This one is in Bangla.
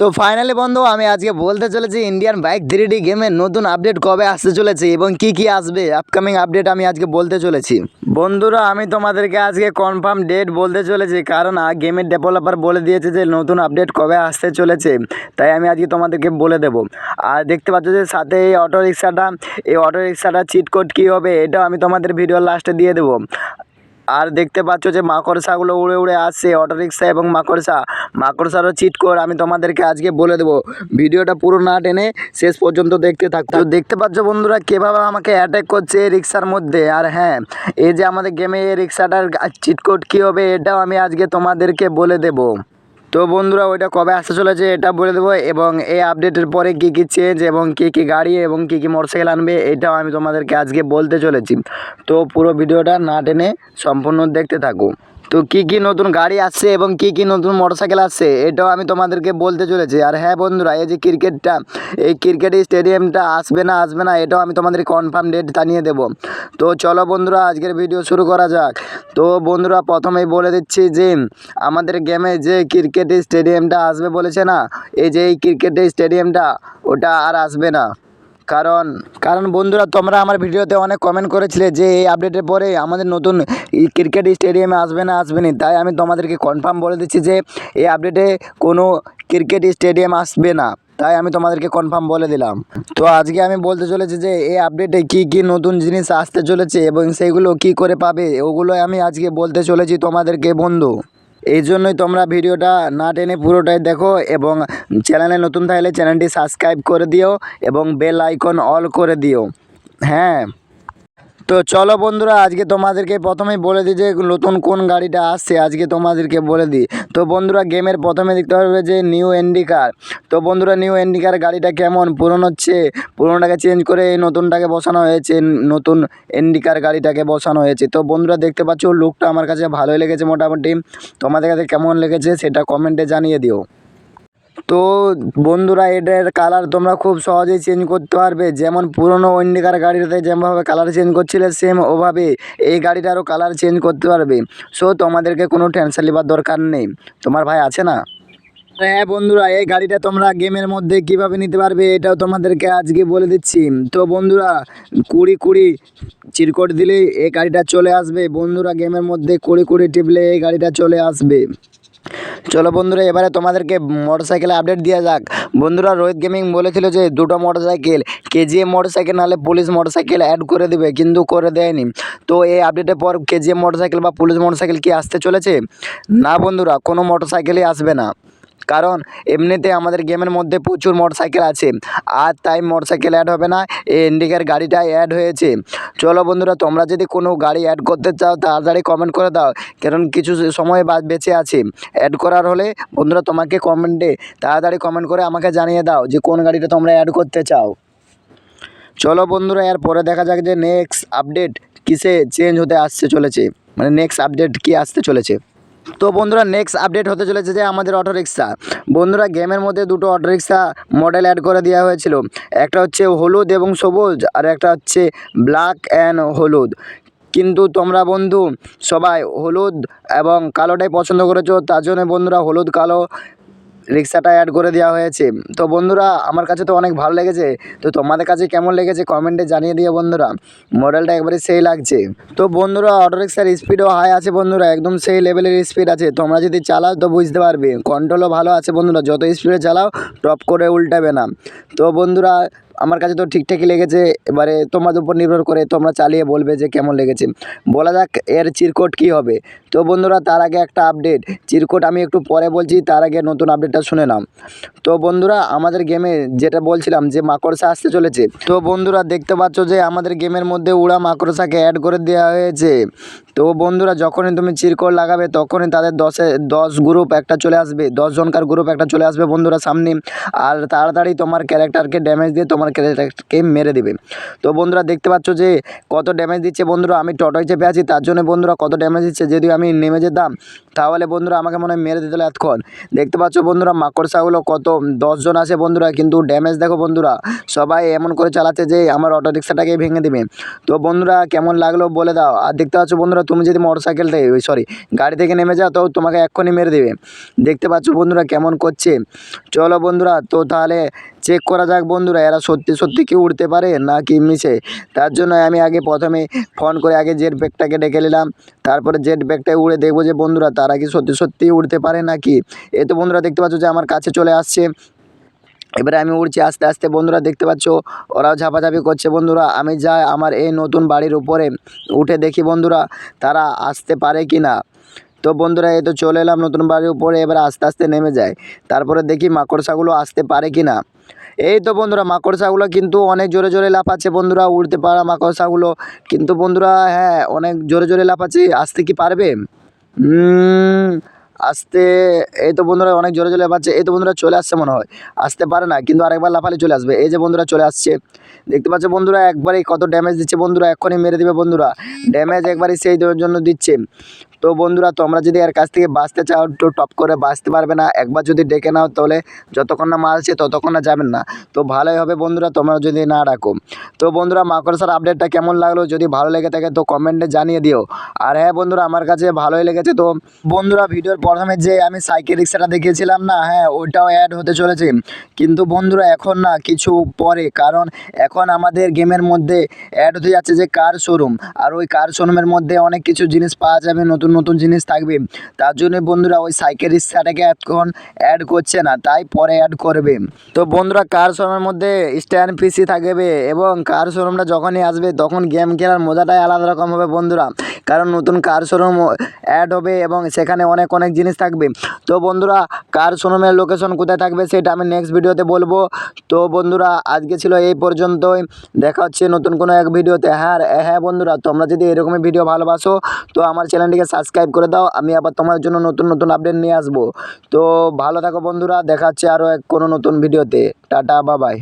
তো ফাইনালি বন্ধু, আমি আজকে বলতে চলেছি ইন্ডিয়ান বাইক থ্রি ডি গেমের নতুন আপডেট কবে আসতে চলেছে এবং কি কি আসবে? আপকামিং আপডেট আমি আজকে বলতে চলেছি। বন্ধুরা, আমি তোমাদেরকে আজকে কনফার্ম ডেট বলতে চলেছি, কারণ গেমের ডেভেলপার বলে দিয়েছে যে নতুন আপডেট কবে আসতে চলেছে। তাই আমি আজকে তোমাদেরকে বলে দেব। আর দেখতে পাচ্ছ যে সাথে এই অটো রিক্সাটা এই অটো রিক্সাটা চিট কোড কী হবে, এটাও আমি তোমাদের ভিডিও লাস্টে দিয়ে দেবো। আর দেখতে পাচ্ছ যে মাকড়সাগুলো উড়ে উড়ে আসছে অটোরিক্সা এবং মাকড়সা। মাকড়সারও চিট কর আমি তোমাদেরকে আজকে বলে দেবো। ভিডিওটা পুরো না টেনে শেষ পর্যন্ত দেখতে থাকতো দেখতে পাচ্ছ বন্ধুরা কীভাবে আমাকে অ্যাটাক করছে এই রিক্সার মধ্যে। আর হ্যাঁ এই যে আমাদের গেমে এই রিক্সাটার চিটকোট কী হবে এটাও আমি আজকে তোমাদেরকে বলে দেবো। তো বন্ধুরা, ওইটা কবে আসতে চলেছে এটা বলে দেবো এবং এই আপডেটের পরে কী কী চেঞ্জ এবং কী কী গাড়ি এবং কী কী মোটরসাইকেল আনবে, এটাও আমি তোমাদেরকে আজকে বলতে চলেছি। তো পুরো ভিডিওটা না টেনে সম্পূর্ণ দেখতে থাকো। তো কী কী নতুন গাড়ি আসছে এবং কী কী নতুন মোটরসাইকেল আসছে, এটাও আমি তোমাদেরকে বলতে চলেছি। আর হ্যাঁ বন্ধুরা, এই যে ক্রিকেটটা, এই ক্রিকেট স্টেডিয়ামটা আসবে না আসবে না, এটাও আমি তোমাদের কনফার্ম ডেট জানিয়ে দেবো। তো চলো বন্ধুরা, আজকের ভিডিও শুরু করা যাক। তো বন্ধুরা, প্রথমেই বলে দিচ্ছি যে, আমাদের গেমে যে ক্রিকেট স্টেডিয়ামটা আসবে বলেছে না, এই যে এই ক্রিকেট স্টেডিয়ামটা, ওটা আর আসবে না। কারণ কারণ বন্ধুরা, তোমরা আমার ভিডিওতে অনেক কমেন্ট করেছিলে যে এই আপডেটের পরে আমাদের নতুন ক্রিকেট স্টেডিয়ামে আসবে না আসবে না। তাই আমি তোমাদেরকে কনফার্ম বলে দিচ্ছি যে এই আপডেটে কোনো ক্রিকেট স্টেডিয়াম আসবে না। তাই আমি তোমাদেরকে কনফার্ম বলে দিলাম। তো আজকে আমি বলতে চলেছি যে এই আপডেটে কী কী নতুন জিনিস আসতে চলেছে এবং সেইগুলো কী করে পাবে, ওগুলোই আমি আজকে বলতে চলেছি তোমাদেরকে বন্ধু। এই জন্যই তোমরা ভিডিওটা না টেনে পুরোটাই দেখো এবং চ্যানেলে নতুন থাকলে চ্যানেলটি সাবস্ক্রাইব করে দিও এবং বেল আইকন অল করে দিও। হ্যাঁ। তো চলো বন্ধুরা, আজকে তোমাদেরকে প্রথমেই বলে দিই যে নতুন কোন গাড়িটা আসছে, আজকে তোমাদেরকে বলে দিই। তো বন্ধুরা, গেমের প্রথমে দেখতে পারবে যে নিউ এন্ডিকার তো বন্ধুরা, নিউ এন্ডিকার গাড়িটা কেমন? পুরনো হচ্ছে, পুরোনোটাকে চেঞ্জ করে এই নতুনটাকে বসানো হয়েছে, নতুন এন্ডিকার গাড়িটাকে বসানো হয়েছে। তো বন্ধুরা, দেখতে পাচ্ছ, লুকটা আমার কাছে ভালোই লেগেছে মোটামুটি। তোমাদের কাছে কেমন লেগেছে, সেটা কমেন্টে জানিয়ে দিও। তো বন্ধুরা, এটার কালার তোমরা খুব সহজেই চেঞ্জ করতে পারবে। যেমন পুরনো ইন্ডিকার গাড়িটাতে যেমনভাবে কালার চেঞ্জ করছিলে সেম ওভাবে এই গাড়িটারও কালার চেঞ্জ করতে পারবে। সো তোমাদেরকে কোনো টেনশন নেবার দরকার নেই। তোমার ভাই আছে না? হ্যাঁ বন্ধুরা, এই গাড়িটা তোমরা গেমের মধ্যে কীভাবে নিতে পারবে, এটাও তোমাদেরকে আজকে বলে দিচ্ছি। তো বন্ধুরা, কুড়ি কুড়ি চিরকট দিলেই এই গাড়িটা চলে আসবে। বন্ধুরা গেমের মধ্যে কুড়ি কুড়ি টিপলে এই গাড়িটা চলে আসবে। চলো বন্ধুরা, এবারে তোমাদেরকে মোটর সাইকেলে আপডেট দেওয়া যাক। বন্ধুরা, রোহিত গেমিং বলেছিল যে দুটো মোটর মোটরসাইকেল কেজিএম মোটরসাইকেল নাহলে পুলিশ মোটর সাইকেল অ্যাড করে দেবে, কিন্তু করে দেয়নি। তো এই আপডেটের পর কেজিএম মোটরসাইকেল বা পুলিশ মোটর সাইকেল কি আসতে চলেছে? না বন্ধুরা, কোনো মোটর সাইকেলই আসবে না। কারণ এমনিতে আমাদের গেমের মধ্যে প্রচুর মোটরসাইকেল আছে। আর তাই মোটরসাইকেল অ্যাড হবে না, এই ইন্ডিকার গাড়িটাই অ্যাড হয়েছে। চলো বন্ধুরা, তোমরা যদি কোনো গাড়ি অ্যাড করতে চাও, তাড়াতাড়ি কমেন্ট করে দাও, কারণ কিছু সময় বা, বেঁচে আছে। অ্যাড করার হলে বন্ধুরা, তোমাকে কমেন্টে তাড়াতাড়ি কমেন্ট করে আমাকে জানিয়ে দাও যে কোন গাড়িটা তোমরা অ্যাড করতে চাও। চলো বন্ধুরা এর পরে দেখা যাক যে নেক্সট আপডেট কিসে চেঞ্জ হতে আসতে চলেছে। মানে নেক্সট আপডেট কি আসতে চলেছে। তো বন্ধুরা নেক্সট আপডেট হতে চলেছে যে আমাদের অটোরিক্সা বন্ধুরা গেমের মধ্যে দুটো অটোরিক্সা মডেল অ্যাড করে দেওয়া হয়েছিল। একটা হচ্ছে হলুদ এবং সবুজ, আর একটা হচ্ছে ব্ল্যাক অ্যান্ড হলুদ। কিন্তু তোমরা বন্ধু, সবাই হলুদ এবং কালোটাই পছন্দ করেছ, তার জন্য বন্ধুরা হলুদ, কালো রিক্সাটা অ্যাড করে দেওয়া হয়েছে। তো বন্ধুরা, আমার কাছে তো অনেক ভালো লেগেছে। তো তোমাদের কাছে কেমন লেগেছে কমেন্টে জানিয়ে দিও বন্ধুরা। মডেলটা একবারে সেই লাগছে। তো বন্ধুরা অটো রিক্সার স্পিডও হাই আছে বন্ধুরা, একদম সেই লেভেলের স্পিড আছে। তোমরা যদি চালাও তো বুঝতে পারবে। কন্ট্রোলও ভালো আছে বন্ধুরা, যত স্পিডে চালাও টপ করে উল্টাবে না। তো বন্ধুরা আমার কাছে তো ঠিকঠাকই লেগেছে, এবারে তোমাদের উপর নির্ভর করে তোমরা চালিয়ে বলবে যে কেমন লেগেছে। বলা যাক এর চিরকোট কী হবে। তো বন্ধুরা, তার আগে একটা আপডেট চিরকোট আমি একটু পরে বলছি, তার আগে নতুন আপডেটটা শুনে নাও। তো বন্ধুরা, আমাদের গেমে যেটা বলছিলাম যে মাকড়সা আসতে চলেছে, তো বন্ধুরা দেখতে পাচ্ছ যে আমাদের গেমের মধ্যে উড়া মাকড়সাকে অ্যাড করে দেওয়া হয়েছে। তো বন্ধুরা, যখনই তুমি চিরকোট লাগাবে, তখনই তাদের দশে, দশ গ্রুপ একটা চলে আসবে, দশ জনকার গ্রুপ একটা চলে আসবে বন্ধুরা সামনে। আর তাড়াতাড়ি তোমার ক্যারেক্টারকে ড্যামেজ দিয়ে তোমার ক্যারেক্টারকে মেরে দেবে। তো বন্ধুরা, দেখতে পাচ্ছ যে কত ড্যামেজ দিচ্ছে বন্ধুরা, আমি টটোয় চেপে আছি, তার জন্য বন্ধুরা কত ড্যামেজ দিচ্ছে, যদি আমি নেমে যেতাম, তাহলে বন্ধুরা আমাকে মনে হয় মেরে দিতে এতক্ষণ। দেখতে পাচ্ছ বন্ধুরা মাকড়সাগুলো কত দশজন আছে বন্ধুরা, কিন্তু ড্যামেজ দেখো বন্ধুরা, সবাই এমন করে চালাচ্ছে যে আমার অটো রিক্সাটাকেই ভেঙে দেবে। তো বন্ধুরা, কেমন লাগল বলে দাও। আর দেখতে পাচ্ছ বন্ধুরা বন্ধুরা তুমি যদি মোটর সাইকেল থেকে ওই সরি গাড়ি থেকে নেমে যাও, তো তোমাকে এক্ষুনি মেরে দেবে। দেখতে পাচ্ছ বন্ধুরা কেমন করছে? চলো বন্ধুরা, তো তাহলে চেক করা যাক বন্ধুরা, এরা সত্যি সত্যি কি উঠতে পারে না কি মিশে? তার জন্য আমি আগে প্রথমে ফোন করে আগে জেট ব্যাগটাকে ডেকে নিলাম। তারপরে জেট ব্যাগটায় উড়ে দেখব যে বন্ধুরা তারা কি সত্যি সত্যি উঠতে পারে নাকি? এ তো বন্ধুরা দেখতে পাচ্ছ যে আমার কাছে চলে আসছে। এবারে আমি উড়ছি আস্তে আস্তে, বন্ধুরা দেখতে পাচ্ছ, ওরাও ঝাপাঝাপি করছে বন্ধুরা। আমি যাই আমার এই নতুন বাড়ির উপরে, উঠে দেখি বন্ধুরা তারা আসতে পারে কি না। তো বন্ধুরা, এই তো চলে এলাম নতুন বাড়ির উপরে, এবার আস্তে আস্তে নেমে যায় তারপরে দেখি মাকড়সাগুলো আসতে পারে কি না। এই তো বন্ধুরা, মাকড়সাগুলো কিন্তু অনেক জোরে জোরে লাফাচ্ছে বন্ধুরা, উড়তে পারা মাকড়সাগুলো। কিন্তু বন্ধুরা হ্যাঁ অনেক জোরে জোরে লাফাচ্ছে, আসতে কি পারবে? আসতে এই তো বন্ধুরা অনেক জোরে জোরে পাচ্ছে এই তো বন্ধুরা চলে আসছে মনে হয়। আসতে পারে না কিন্তু আরেকবার লাফালে চলে আসবে। এই যে বন্ধুরা চলে আসছে। দেখতে পাচ্ছ বন্ধুরা একবারেই কত ড্যামেজ দিচ্ছে বন্ধুরা এক্ষুনি মেরে দিবে বন্ধুরা। ড্যামেজ একবারই সেই জন্য দিচ্ছে। তো বন্ধুরা, তোমরা যদি এর কাছ থেকে বাঁচতে চাও তো টপ করে বাঁচতে পারবে না। একবার যদি ডেকে নাও, তাহলে যতক্ষণ না মারছে ততক্ষণ না যাবেন না। তো ভালোই হবে বন্ধুরা, তোমরা যদি না ডাকো। তো বন্ধুরা মাকড়সার আপডেটটা কেমন লাগল? যদি ভালো লেগে থাকে, তো কমেন্টে জানিয়ে দিও। আর হ্যাঁ বন্ধুরা, আমার কাছে ভালোই লেগেছে, তো বন্ধুরা, ভিডিওর প্রথমে যে আমি সাইকেল রিক্সাটা দেখিয়েছিলাম না হ্যাঁ ওইটাও অ্যাড হতে চলেছে। কিন্তু বন্ধুরা, এখন না কিছু পরে, কারণ এখন আমাদের গেমের মধ্যে অ্যাড হতে যাচ্ছে যে কার শোরুম আর ওই কার শোরুমের মধ্যে অনেক কিছু জিনিস পাওয়া যাবে নতুন নতুন নতুন জিনিস থাকবে। তার জন্য বন্ধুরা ওই সাইকেল রিক্সাটাকে এখন অ্যাড করছে না, তাই পরে অ্যাড করবে। তো বন্ধুরা কার শোরুমের মধ্যে স্ট্যান্ড পিসি থাকবে এবং কার শোরুমটা যখনই আসবে, তখন গেম খেলার মজাটাই আলাদা রকম হবে বন্ধুরা। কারণ নতুন কার শোরুম অ্যাড হবে এবং সেখানে অনেক অনেক জিনিস থাকবে। তো বন্ধুরা কার শোরুমের লোকেশন কোথায় থাকবে সেটা আমি নেক্সট ভিডিওতে বলব। তো বন্ধুরা, আজকে ছিল এই পর্যন্তই। দেখা হচ্ছে নতুন কোনো এক ভিডিওতে হ্যাঁ হ্যাঁ বন্ধুরা, তোমরা যদি এরকমই ভিডিও ভালোবাসো, তো আমার চ্যানেলটিকে সাবস্ক্রাইব করে দাও। আমি আবার তোমার জন্য নতুন নতুন আপডেট নিয়ে আসব। তো ভালো থাকো বন্ধুরা দেখা হচ্ছে আরও এক কোনো নতুন ভিডিওতে। টাটা বাবাই